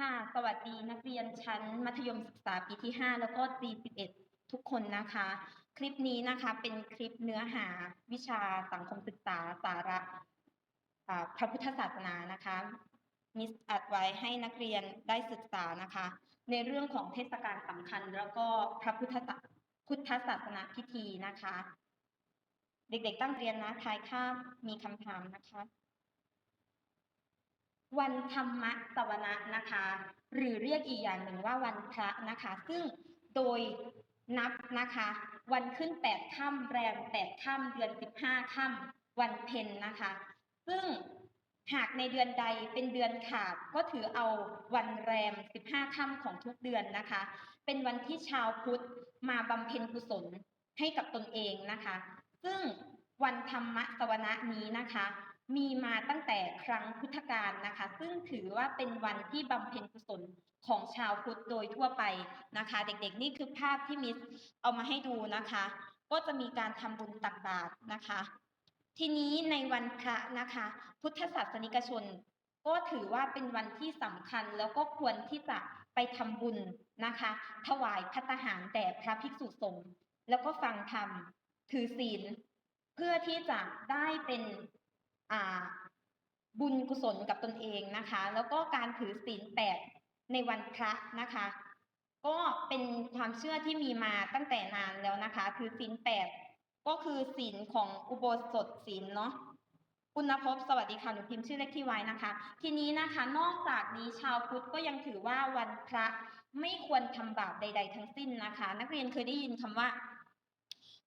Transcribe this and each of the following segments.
ค่ะ สวัสดีนักเรียนชั้นมัธยมศึกษาปีที่ 5 แล้วก็ปี11 ทุกคนนะคะ คลิปนี้นะคะเป็นคลิปเนื้อหาวิชาสังคมศึกษาสาระพระพุทธศาสนานะคะมิสอัดไว้ให้นักเรียนได้ศึกษานะคะ ในเรื่องของเทศกาลสำคัญ แล้วก็พระพุทธศาพุทธศาสนาพิธีนะคะ เด็กๆตั้งเรียนนะทายคาบมีคำถามนะคะ วันธรรมสวนะนะคะ หรือเรียกอีกอย่างหนึ่งว่าวันพระนะคะ ซึ่งโดยนับนะคะ วันขึ้นแปดค่ำแรมแปดค่ำเดือนสิบห้าค่ำวันเพ็ญนะคะ ซึ่งหากในเดือนใดเป็นเดือนขาดก็ถือเอาวันแรมสิบห้าค่ำของทุกเดือนนะคะ เป็นวันที่ชาวพุทธมาบำเพ็ญกุศลให้กับตนเองนะคะ ซึ่งวันธรรมะสวนะนี้นะคะ มีมาตั้งแต่ครั้งพุทธกาลนะคะ ซึ่งถือว่าเป็นวันที่บำเพ็ญกุศลของชาวพุทธโดยทั่วไปนะคะ เด็กๆ นี่คือภาพที่มิสเอามาให้ดูนะคะ ก็จะมีการทำบุญตักบาตรนะคะ ทีนี้ในวันพระนะคะ พุทธศาสนิกชน ก็ถือว่าเป็นวันที่สำคัญแล้วก็ควรที่จะไปทำบุญนะคะ ถวายพัตหารแด่พระภิกษุสงฆ์แล้วก็ฟังธรรมถือศีล เพื่อที่จะได้เป็น บุญกุศลกับตนเองนะคะ แล้วก็การถือศีลแปดในวันพระนะคะ ก็เป็นความเชื่อที่มีมาตั้งแต่นานแล้วนะคะ ถือศีลแปดก็คือศีลของอุโบสถศีลเนาะปุณนภพสวัสดีค่ะหนูพิมพ์ชื่อเลขที่ไว้นะคะ ทีนี้นะคะ นอกจากนี้ชาวพุทธก็ยังถือว่าวันพระไม่ควรทำบาปใด ๆ ทั้งสิ้นนะคะ นักเรียนเคยได้ยินคำว่า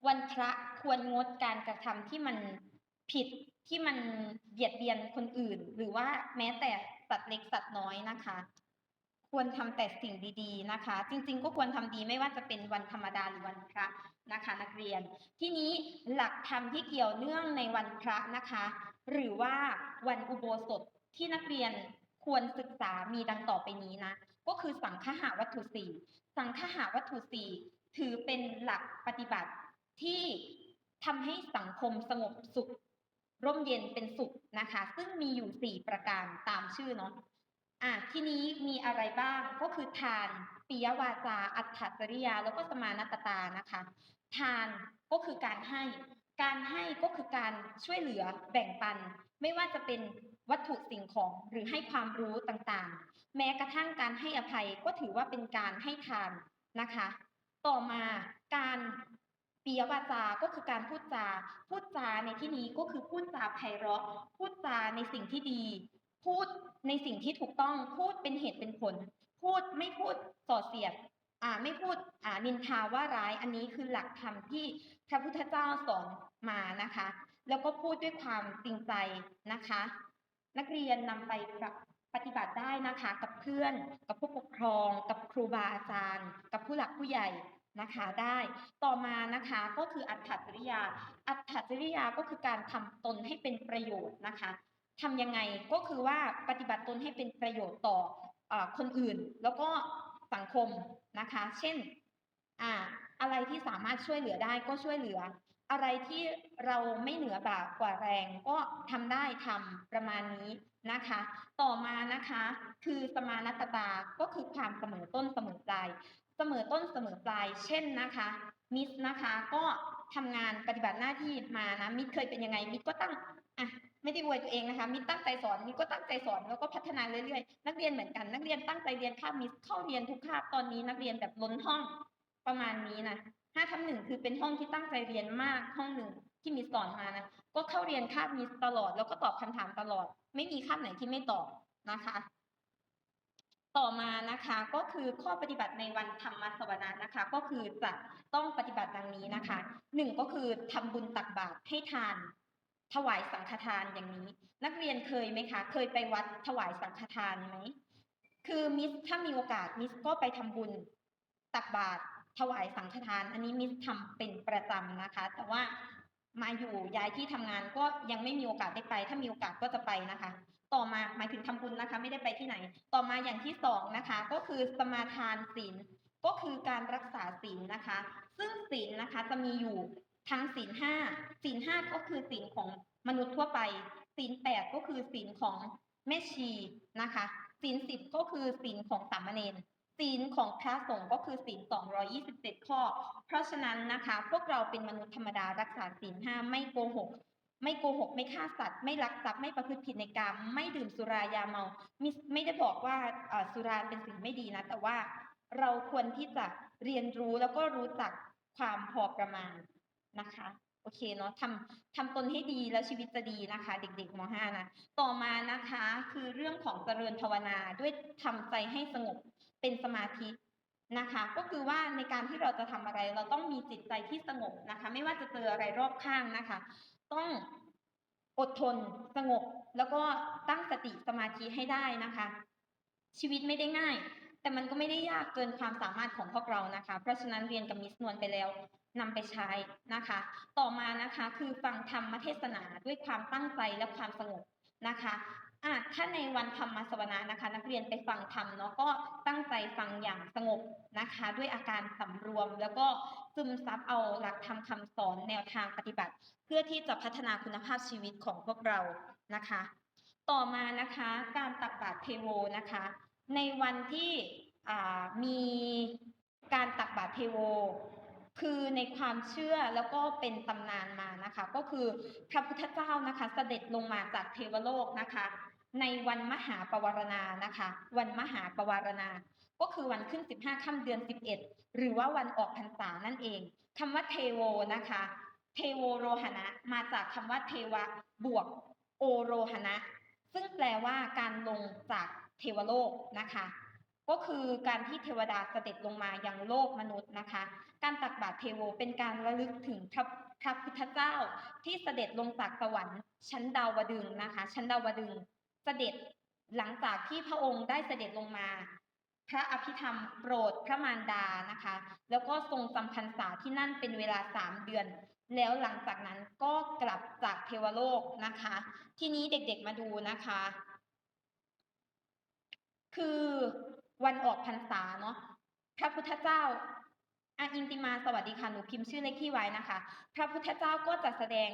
วันพระควรงดการกระทำที่มันผิด ที่มันเบียดเบียนคนอื่น หรือว่าแม้แต่สัตว์เล็กสัตว์น้อยนะคะ ควรทำแต่สิ่งดีๆนะคะ จริง ๆ ก็ควรทำดีไม่ว่าจะเป็นวันธรรมดาหรือวันพระนะคะ นักเรียน ที่นี้หลักธรรมที่เกี่ยวเนื่องในวันพระนะคะ หรือว่าวันอุโบสถที่นักเรียนควรศึกษามีดังต่อไปนี้นะ ก็คือสังฆะวัตถุสี่สังฆะวัตถุสี่ถือเป็นหลักปฏิบัติที่ทำให้สังคมสงบสุข ร่มเย็นเป็นสุขนะคะ ซึ่งมีอยู่สี่ประการตามชื่อเนาะอะที่นี้มีอะไรบ้างก็คือทานปิยวาจา อัตถจริยา แล้วก็สมานตตานะคะ ทานก็คือการให้ การให้ก็คือการช่วยเหลือแบ่งปัน ไม่ว่าจะเป็นวัตถุสิ่งของหรือให้ความรู้ต่างๆ แม้กระทั่งการให้อภัยก็ถือว่าเป็นการให้ทานนะคะ ต่อมาการ ยวาจาก็คือการพูดจา พูดจาในที่นี้ก็คือพูดจาไพเราะ พูดจาในสิ่งที่ดี พูดในสิ่งที่ถูกต้อง พูดเป็นเหตุเป็นผล พูดไม่พูดส่อเสียดอ่าไม่พูดอ่านินทาว่าร้าย อันนี้คือหลักธรรมที่พระพุทธเจ้าสอนมานะคะ แล้วก็พูดด้วยความจริงใจนะคะ นักเรียนนำไปปฏิบัติได้นะคะ กับเพื่อน กับผู้ปกครอง กับครูบาอาจารย์ กับผู้หลักผู้ใหญ่ นะคะได้ต่อมานะคะก็คืออัตถจริยา อัตถจริยาก็คือการทำตนให้เป็นประโยชน์นะคะทำยังไงก็คือว่าปฏิบัติตนให้เป็นประโยชน์ต่ออคนอื่น แล้วก็สังคมนะคะ เช่นอ่าอะไรที่สามารถช่วยเหลือได้ก็ช่วยเหลือ อะไรที่เราไม่เหนือบากกว่าแรงก็ทำได้ทำประมาณนี้นะคะ ต่อมานะคะคือสมานตตาก็คือความเสมอต้นเสมอปลาย เสมอต้นเสมอปลาย เช่นนะคะมิสนะคะก็ทำงานปฏิบัติหน้าที่มานะมิสเคยเป็นยังไงมิสก็ตั้งอะไม่ได้อวยตัวเองนะคะมิสตั้งใจสอนมิสก็ตั้งใจสอนแล้วก็พัฒนาเรื่อยๆ นักเรียนเหมือนกัน นักเรียนตั้งใจเรียนคาบมิสเข้าเรียนทุกคาบตอนนี้ นักเรียนแบบล้นห้องประมาณนี้นะห้าทับหนึ่งคือเป็นห้องที่ตั้งใจเรียนมากห้องหนึ่งที่มิสสอนมานะก็เข้าเรียนคาบมิสตลอด แล้วก็ตอบคำถามตลอด ไม่มีคาบไหนที่ไม่ตอบนะคะ ต่อมานะคะก็คือข้อปฏิบัติในวันธรรมสวนานะคะ ก็คือจะต้องปฏิบัติดังนี้นะคะหนึ่งก็คือทำบุญตักบาตรให้ทาน ถวายสังฆทานอย่างนี้ นักเรียนเคยไหมคะ เคยไปวัดถวายสังฆทานไหมคือมิสถ้ามีโอกาสมิสก็ไปทำบุญตักบาตรถวายสังฆทาน อันนี้มิสทำเป็นประจำนะคะ แต่ว่ามาอยู่ย้ายที่ทำงานก็ยังไม่มีโอกาสได้ไป ถ้ามีโอกาสก็จะไปนะคะ ต่อมาหมายถึงทำบุญนะคะ ไม่ได้ไปที่ไหน ต่อมาอย่างที่สองนะคะ ก็คือสมาทานศีลก็คือการรักษาศีลนะคะ ซึ่งศีลนะคะจะมีอยู่ทั้งศีลห้าศีลห้าก็คือศีลของมนุษย์ทั่วไปศีลแปดก็คือศีลของแม่ชีนะคะศีลสิบก็คือศีลของสามเณรศีลของพระสงฆ์ก็คือศีลสองร้อยี่สิบเจ็ดข้อ เพราะฉะนั้นนะคะ พวกเราเป็นมนุษย์ธรรมดารักษาศีลห้าไม่โกหก ไม่โกหกไม่ฆ่าสัตว์ ไม่ลักทรัพย์ไม่ประพฤติผิดในกรรม ไม่ดื่มสุรายาเมามิไม่ได้บอกว่าสุราเป็นสิ่งไม่ดีนะ แต่ว่าเราควรที่จะเรียนรู้แล้วก็รู้จักความพอประมาณนะคะโอเคเนาะทำทำตนให้ดีแล้วชีวิตจะดีนะคะ เด็กๆม .5 นะต่อมานะคะคือเรื่องของเจริญภาวนาด้วยทำใจให้สงบเป็นสมาธินะคะ ก็คือว่าในการที่เราจะทำอะไรเราต้องมีจิตใจที่สงบนะคะ ไม่ว่าจะเจออะไรรอบข้างนะคะ ต้องอดทนสงบ แล้วก็ตั้งสติสมาธิให้ได้นะคะ ชีวิตไม่ได้ง่าย แต่มันก็ไม่ได้ยากเกินความสามารถของพวกเรานะคะ เพราะฉะนั้นเรียนกับมิสนวลไปแล้วนำไปใช้นะคะ ต่อมานะคะคือฟังธรรมเทศนาด้วยความตั้งใจและความสงบนะคะ อะถ้าในวันธรรมสวนานะคะ นักเรียนไปฟังธรรมเนาะก็ตั้งใจฟังอย่างสงบนะคะ ด้วยอาการสำรวม แล้วก็ซึมซับเอาหลักธรรมคำสอนแนวทางปฏิบัติ เพื่อที่จะพัฒนาคุณภาพชีวิตของพวกเรานะคะ ต่อมานะคะการตักบาตรเทโวนะคะ ในวันที่มีการตักบาตรเทโวคือในความเชื่อแล้วก็เป็นตำนานมานะคะ ก็คือพระพุทธเจ้านะคะ เสด็จลงมาจากเทวโลกนะคะ ในวันมหาปวารณานะคะ วันมหาปวารณา ก็คือวันขึ้น 15 ค่ำเดือน 11 หรือว่าวันออกพรรษานั่นเองคำว่าเทโวนะคะ เทโวโรหณะมาจากคำว่าเทวะบวกโอโรหณะ ซึ่งแปลว่าการลงจากเทวโลกนะคะก็คือการที่เทวดาเสด็จลงมายังโลกมนุษย์นะคะ การตักบาตรเทโวเป็นการระลึกถึงพระพระพุทธเจ้าที่เสด็จลงจากสวรรค์ชั้นดาวดึงนะคะ ชั้นดาวดึง เสด็จหลังจากที่พระองค์ได้เสด็จลงมา พระอภิธรรมโปรดพระมารดานะคะ แล้วก็ทรงจำพรรษาที่นั่นเป็นเวลาสามเดือน แล้วหลังจากนั้นก็กลับจากเทวโลกนะคะ ทีนี้เด็กๆมาดูนะคะ คือวันออกพรรษาเนาะพระพุทธเจ้าอาอินติมาสวัสดีค่ะหนูพิมพ์ชื่อเลขที่ไว้นะคะ พระพุทธเจ้าก็จะแสดง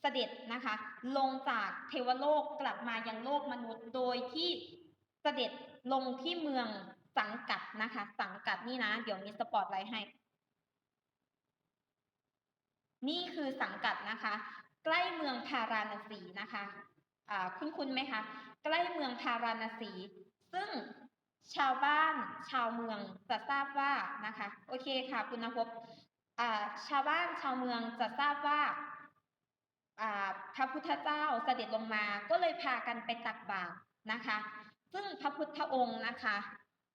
เสด็จนะคะ ลงจากเทวโลกกลับมายังโลกมนุษย์ โดยที่เสด็จลงที่เมืองสังกัดนะคะ สังกัดนี่นะ เดี๋ยวมีสปอตไลท์ให้ นี่คือสังกัดนะคะ ใกล้เมืองพาราณสีนะคะอ่าคุ้นไหมคะ ใกล้เมืองพาราณสี ซึ่งชาวบ้านชาวเมืองจะทราบว่านะคะ โอเคค่ะ คุณนภพชาวบ้านชาวเมืองจะทราบว่า พระพุทธเจ้าเสด็จลงมาก็เลยพากันไปตักบาตรนะคะ ซึ่งพระพุทธองค์นะคะ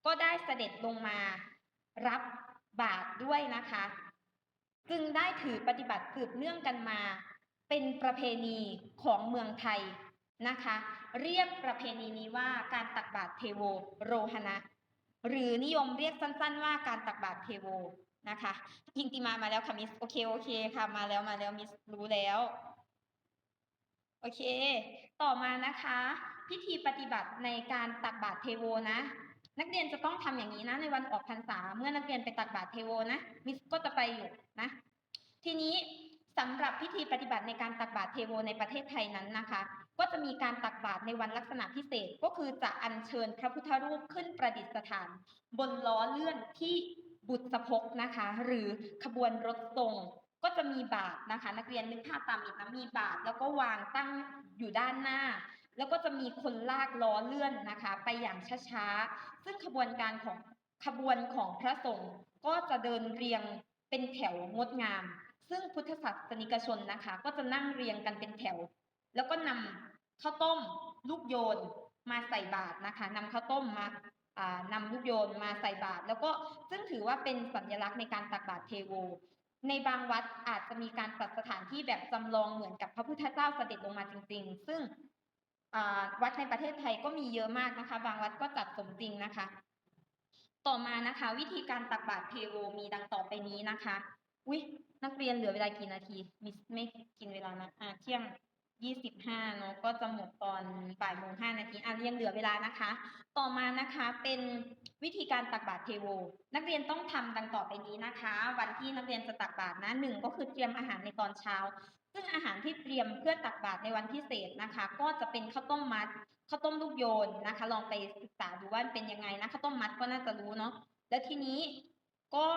ก็ได้เสด็จลงมารับบาตรด้วยนะคะ จึงได้ถือปฏิบัติสืบเนื่องกันมา เป็นประเพณีของเมืองไทยนะคะ เรียกประเพณีนี้ว่าการตักบาตรเทโวโรหณะหรือนิยมเรียกสั้น ๆ ว่าการตักบาตรเทโวนะคะยิงติมามาแล้วค่ะมิสโอเคโอเคค่ะมาแล้วมาแล้วมิสรู้แล้ว โอเค ต่อมานะคะ พิธีปฏิบัติในการตักบาตรเทโวนะ นักเรียนจะต้องทำอย่างนี้นะ ในวันออกพรรษา เมื่อนักเรียนไปตักบาตรเทโวนะ มิสก็จะไปอยู่นะ ทีนี้สำหรับพิธีปฏิบัติในการตักบาตรเทโวในประเทศไทยนั้นนะคะ ก็จะมีการตักบาตรในวันลักษณะพิเศษก็คือจะอัญเชิญพระพุทธรูปขึ้นประดิษฐาน บนล้อเลื่อนที่บุษพกนะคะ หรือขบวนรถทรง ก็จะมีบาตรนะคะ นักเรียนนึกภาพตามอีกนะมีบาตรแล้วก็วางตั้งอยู่ด้านหน้า แล้วก็จะมีคนลากล้อเลื่อนนะคะ ไปอย่างช้าๆซึ่งขบวนการของขบวนของพระสงฆ์ก็จะเดินเรียงเป็นแถวงดงาม ซึ่งพุทธศาสนิกชนนะคะ ก็จะนั่งเรียงกันเป็นแถว แล้วก็นำข้าวต้ม ลูกโยนมาใส่บาตรนะคะนำข้าวต้มมาอ่านำลูกโยนมาใส่บาตรแล้วก็ซึ่งถือว่าเป็นสัญลักษณ์ในการตักบาตรเทโว ในบางวัดอาจจะมีการจัดสถานที่แบบจำลองเหมือนกับพระพุทธเจ้าเสด็จลงมาจริง ๆ ซึ่งวัดในประเทศไทยก็มีเยอะมากนะคะ บางวัดก็จัดสมจริงนะคะ ต่อมานะคะ วิธีการตักบาตรเทโวมีดังต่อไปนี้นะคะอุ๊ยนักเรียนเหลือเวลากี่นาทีมิสไม่กินเวลานะอ่าเที่ยงยี่สิบห้าเนาะก็จะหมดตอนบ่ายโมงห้านาทีอะยังเหลือเวลานะคะ ต่อมานะคะเป็น วิธีการตักบาตรเทโว นักเรียนต้องทำดังต่อไปนี้นะคะ วันที่นักเรียนจะตักบาตรนะหนึ่งก็คือเตรียมอาหารในตอนเช้า ซึ่งอาหารที่เตรียมเพื่อตักบาตรในวันพิเศษนะคะ ก็จะเป็นข้าวต้มมัดข้าวต้มลูกโยนนะคะ ลองไปศึกษาดูว่าเป็นยังไงนะข้าวต้มมัดก็น่าจะรู้เนาะแล้วทีนี้ก็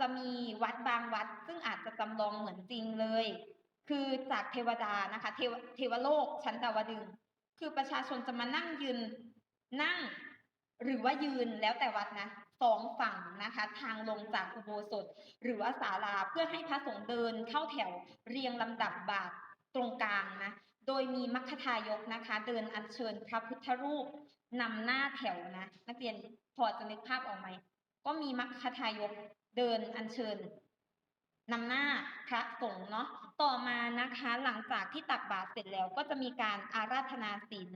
จะมีวัดบางวัด ซึ่งอาจจะจำลองเหมือนจริงเลย คือจากเทวดานะคะ เทวเทวโลกชั้นดาวดึงคือประชาชนจะมานั่งยืนนั่ง หรือว่ายืนแล้วแต่วัดนะสองฝั่งนะคะ ทางลงจากอุโบสถ หรือว่าศาลาเพื่อให้พระสงฆ์เดินเข้าแถวเรียงลำดับบาทตรงกลางนะ โดยมีมัคคทายกนะคะ เดินอัญเชิญพระพุทธรูปนำหน้าแถวนะ นักเรียนพอจะนึกภาพออกไหม ก็มีมัคคทายกเดินอัญเชิญนำหน้าพระสงฆ์เนาะต่อมานะคะ หลังจากที่ตักบาตรเสร็จแล้วก็จะมีการอาราธนาศีล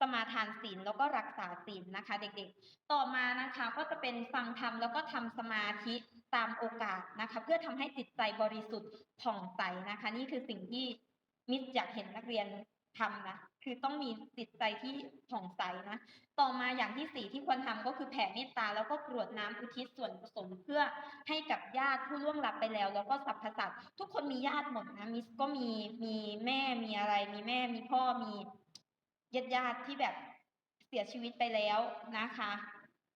สมาทานศีลแล้วก็รักษาศีลนะคะ เด็กๆ ต่อมานะคะก็จะเป็นฟังธรรมแล้วก็ทำสมาธิตามโอกาสนะคะ เพื่อทำให้จิตใจบริสุทธิ์ผ่องใสนะคะ นี่คือสิ่งที่มิตรอยากเห็นนักเรียนทำนะคือต้องมีจิตใจที่ผ่องใสนะต่อมาอย่างที่สี่ที่ควรทำก็คือแผ่เมตตาแล้วก็กรวดน้ำอุทิศส่วนกุศลเพื่อให้กับญาติผู้ล่วงลับไปแล้ว แล้วก็สรรพสัตว์ทุกคนมีญาติหมดนะมิสก็มีมีแม่มีอะไร มีแม่มีพ่อมี ญาติญาติที่แบบเสียชีวิตไปแล้วนะคะ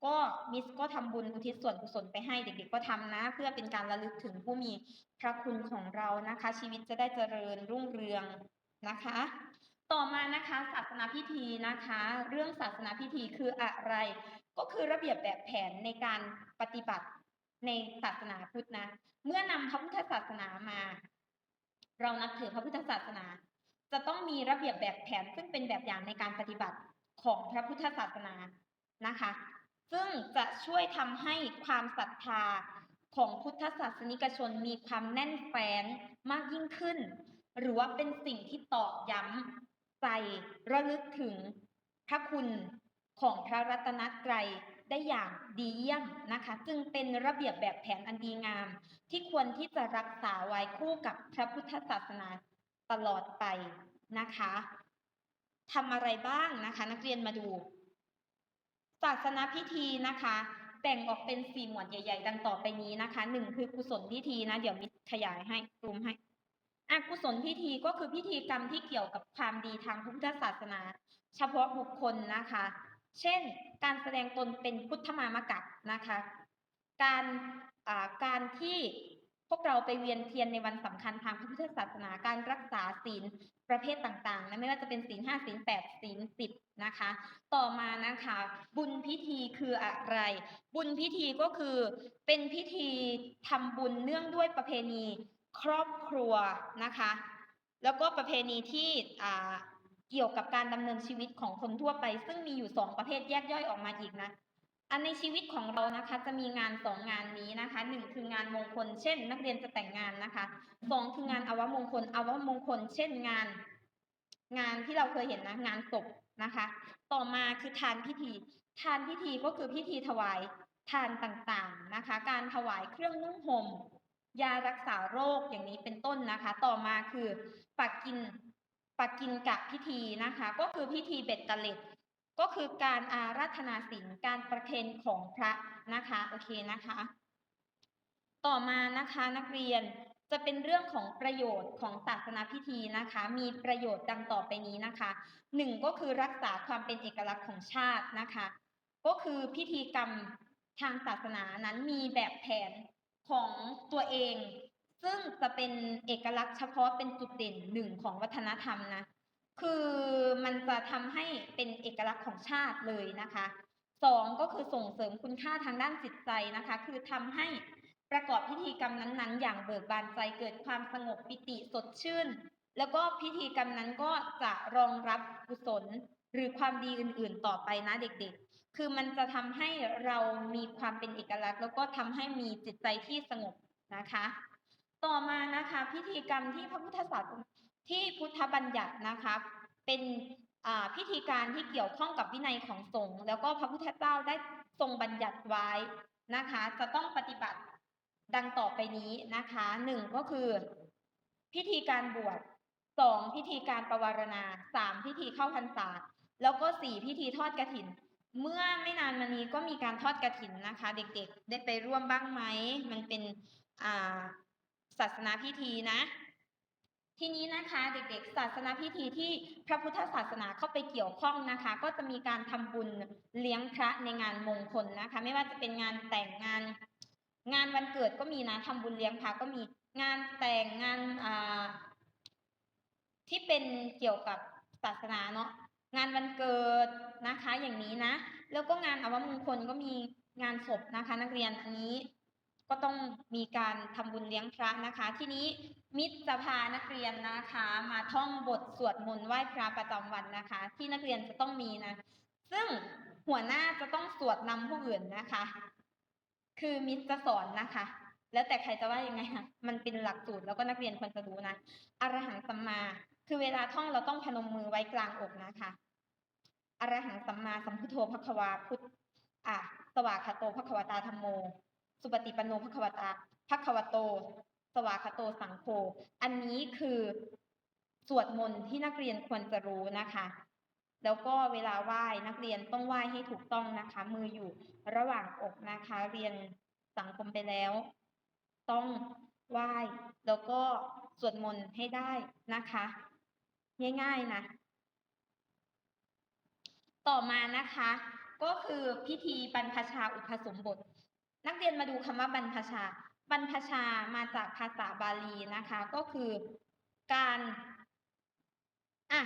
ก็มิสก็ทำบุญอุทิศส่วนกุศลไปให้เด็ก ๆ ก็ทำนะ เพื่อเป็นการระลึกถึงผู้มีพระคุณของเรานะคะ ชีวิตจะได้เจริญรุ่งเรืองนะคะ ต่อมานะคะ ศาสนาพิธีนะคะ เรื่องศาสนาพิธีคืออะไร ก็คือระเบียบแบบแผนในการปฏิบัติในศาสนาพุทธนะ เมื่อนำพระพุทธศาสนามา เรานับถือพระพุทธศาสนา จะต้องมีระเบียบแบบแผน ซึ่งเป็นแบบอย่างในการปฏิบัติของพระพุทธศาสนานะคะ ซึ่งจะช่วยทำให้ความศรัทธาของพุทธศาสนิกชนมีความแน่นแฟ้นมากยิ่งขึ้น หรือว่าเป็นสิ่งที่ตอกย้ำใจระลึกถึงพระคุณของพระรัตนตรัยได้อย่างดีเยี่ยมนะคะ จึงเป็นระเบียบแบบแผนอันดีงาม ที่ควรที่จะรักษาไว้คู่กับพระพุทธศาสนา ตลอดไปนะคะทำอะไรบ้างนะคะ นักเรียนมาดูศาสนาพิธีนะคะ แบ่งออกเป็นสี่หมวดใหญ่ ๆ ดังต่อไปนี้นะคะหนึ่งคือกุศลพิธีนะ เดี๋ยวมิขยายให้ซูมให้อะกุศลพิธีก็คือพิธีกรรมที่เกี่ยวกับความดีทางพุทธศาสนา เฉพาะบุคคลนะคะ เช่น การแสดงตนเป็นพุทธมามกัปนะคะ การอ่าการที่ วกเราไปเวียนเทียนในวันสำคัญทางพระพุทธศาสนาการรักษาศีลประเภทต่างๆนะไม่ว่าจะเป็นศีลห้าศีลแปดศีลสิบนะคะ ต่อมานะคะ บุญพิธีคืออะไร บุญพิธีก็คือเป็นพิธีทำบุญเนื่องด้วยประเพณีครอบครัวนะคะ แล้วก็ประเพณีที่อ่าเกี่ยวกับการดำเนินชีวิตของคนทั่วไป ซึ่งมีอยู่สองประเภทแยกย่อยออกมาอีกนะ อันในชีวิตของเรานะคะ จะมีงานสองงานนี้นะคะหนึ่งคืองานมงคล เช่น นักเรียนจะแต่งงานนะคะสองคืองานอวมงคลอวมงคล เช่นงาน งานที่เราเคยเห็นนะงานศพนะคะ ต่อมาคือทานพิธี ทานพิธีก็คือพิธีถวายทานต่างๆนะคะ การถวายเครื่องนุ่งห่มยารักษาโรคอย่างนี้เป็นต้นนะคะ ต่อมาคือปักกินปักกินกับพิธีนะคะ ก็คือพิธีเบ็ดเล็ด ก็คือการอาราธนาศีลการประเคนของพระนะคะโอเคนะคะ ต่อมานะคะนักเรียนจะเป็นเรื่องของประโยชน์ของศาสนาพิธีนะคะ มีประโยชน์ดังต่อไปนี้นะคะหนึ่งก็คือรักษาความเป็นเอกลักษณ์ของชาตินะคะ ก็คือพิธีกรรมทางศาสนานั้นมีแบบแผนของตัวเอง ซึ่งจะเป็นเอกลักษณ์เฉพาะเป็นจุดเด่นหนึ่งของวัฒนธรรมนะ คือมันจะทำให้เป็นเอกลักษณ์ของชาติเลยนะคะสองก็คือส่งเสริมคุณค่าทางด้านจิตใจนะคะ คือทำให้ประกอบพิธีกรรมนั้นๆ อย่างเบิกบานใจเกิดความสงบปิติสดชื่น แล้วก็พิธีกรรมนั้นก็จะรองรับกุศลหรือความดีอื่นๆต่อไปนะเด็กๆ คือมันจะทำให้เรามีความเป็นเอกลักษณ์ แล้วก็ทำให้มีจิตใจที่สงบนะคะ ต่อมานะคะ พิธีกรรมที่พระพุทธศาสนา ที่พุทธบัญญัตินะคะเป็นพิธีการที่เกี่ยวข้องกับวินัยของสงฆ์แล้วก็พระพุทธเจ้าได้ทรงบัญญัติไว้นะคะ จะต้องปฏิบัติดังต่อไปนี้นะคะหนึ่งก็คือ พิธีการบวชสองพิธีการประวารณาสามพิธีเข้าพรรษา แล้วก็สี่พิธีทอดกระถิน เมื่อไม่นานมานี้ก็มีการทอดกระถินนะคะ เด็กๆ ได้ไปร่วมบ้างไหม มันเป็นศาสนาพิธีนะ ทีนี้นะคะเด็กๆ ศาสนาพิธีที่พระพุทธศาสนาเข้าไปเกี่ยวข้องนะคะ ก็จะมีการทำบุญเลี้ยงพระในงานมงคลนะคะ ไม่ว่าจะเป็นงานแต่งงาน งานวันเกิดก็มีนะทำบุญเลี้ยงพระก็มีงานแต่งงานอ่าที่เป็นเกี่ยวกับศาสนาเนาะงานวันเกิดนะคะอย่างนี้นะ แล้วก็งานอวมงคลก็มีงานศพนะคะ นักเรียนอันนี้ ก็ต้องมีการทำบุญเลี้ยงพระนะคะ ที่นี้มิตรจะพานักเรียนนะคะ มาท่องบทสวดมนต์ไหว้พระประจำวันนะคะ ที่นักเรียนจะต้องมีนะ ซึ่งหัวหน้าจะต้องสวดนำผู้อื่นนะคะ คือมิตรจะสอนนะคะ แล้วแต่ใครจะว่ายังไงค่ะมันเป็นหลักสูตรแล้วก็นักเรียนควรจะรู้นะอรหังสัมมา คือเวลาท่องเราต้องพนมมือไว้กลางอกนะคะอรหังสัมมาสัมพุทโธภควาพุทธอะสวากขาโตภควตาธรรมโม สุปฏิปันโนภควตาภควโต สวากขาโตสังโฆอันนี้คือสวดมนต์ที่นักเรียนควรจะรู้นะคะ แล้วก็เวลาไหว้นักเรียนต้องไหว้ให้ถูกต้องนะคะ มืออยู่ระหว่างอกนะคะ เรียนสังคมไปแล้ว ต้องไหว้แล้วก็สวดมนต์ให้ได้นะคะ ง่ายๆนะ ต่อมานะคะ ก็คือพิธีบรรพชาอุปสมบท นักเรียนมาดูคำว่าบรรพชา บรรพชามาจากภาษาบาลีนะคะ ก็คือการอะ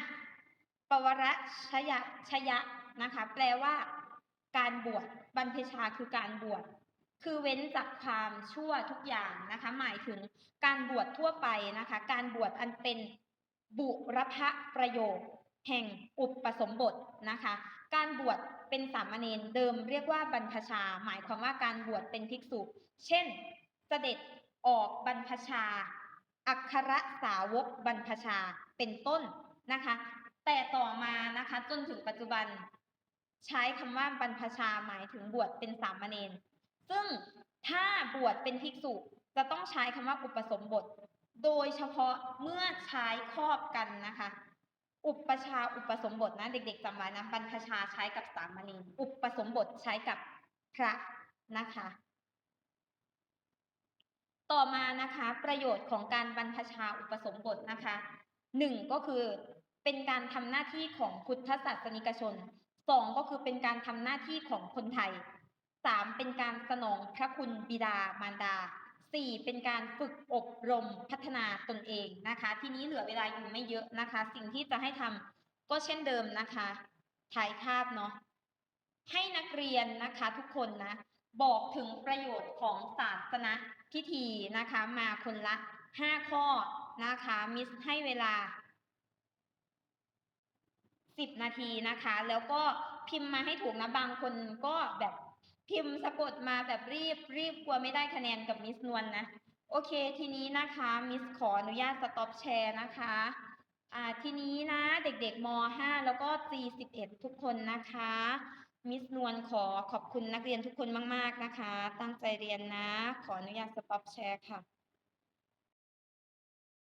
ปวระชยะชยะนะคะ แปลว่า การบวชบรรพชาคือการบวชคือเว้นจากความชั่วทุกอย่างนะคะ หมายถึงการบวชทั่วไปนะคะ การบวชอันเป็นบุรพประโยค แห่งอุปสมบทนะคะ การบวชเป็นสามเณรเดิมเรียกว่าบรรพชา หมายความว่าการบวชเป็นภิกษุ เช่นเสด็จออกบรรพชา อัครสาวกบรรพชาเป็นต้นนะคะ แต่ต่อมานะคะจนถึงปัจจุบัน ใช้คำว่าบรรพชาหมายถึงบวชเป็นสามเณรซึ่งถ้าบวชเป็นภิกษุจะต้องใช้คำว่าอุปสมบท โดยเฉพาะเมื่อใช้ครอบกันนะคะ อุปชาอุปสมบทนะ เด็กๆจำไว้นะบรรพชาใช้กับสามเณรอุปสมบทใช้กับพระนะคะ ต่อมานะคะ ประโยชน์ของการบรรพชาอุปสมบทนะคะหนึ่งก็คือเป็นการทำหน้าที่ของพุทธศาสนิกชนสองก็คือเป็นการทำหน้าที่ของคนไทยสามเป็นการสนองพระคุณบิดามารดา สี่เป็นการฝึกอบรมพัฒนาตนเองนะคะ ทีนี้เหลือเวลาอยู่ไม่เยอะนะคะ สิ่งที่จะให้ทำก็เช่นเดิมนะคะถ่ายภาพเนาะให้นักเรียนนะคะทุกคนนะ บอกถึงประโยชน์ของศาสนพิธีนะคะ มาคนละห้าข้อนะคะ มิสให้เวลาสิบนาทีนะคะ แล้วก็พิมพ์มาให้ถูกนะบางคนก็แบบ พิมพ์สะกดมาแบบรีบรีบกลัวไม่ได้คะแนนกับมิสนวลนนะ โอเคทีนี้นะคะมิสขออนุญาตสต็อปแชร์นะคะอ่าทีนี้นะเด็กๆม .5 แล้วก็ G11 ทุกคนนะคะมิสนวลขอขอบคุณนักเรียนทุกคนมาก ๆนะคะ ตั้งใจเรียนนะ ขออนุญาตสต็อปแชร์ค่ะ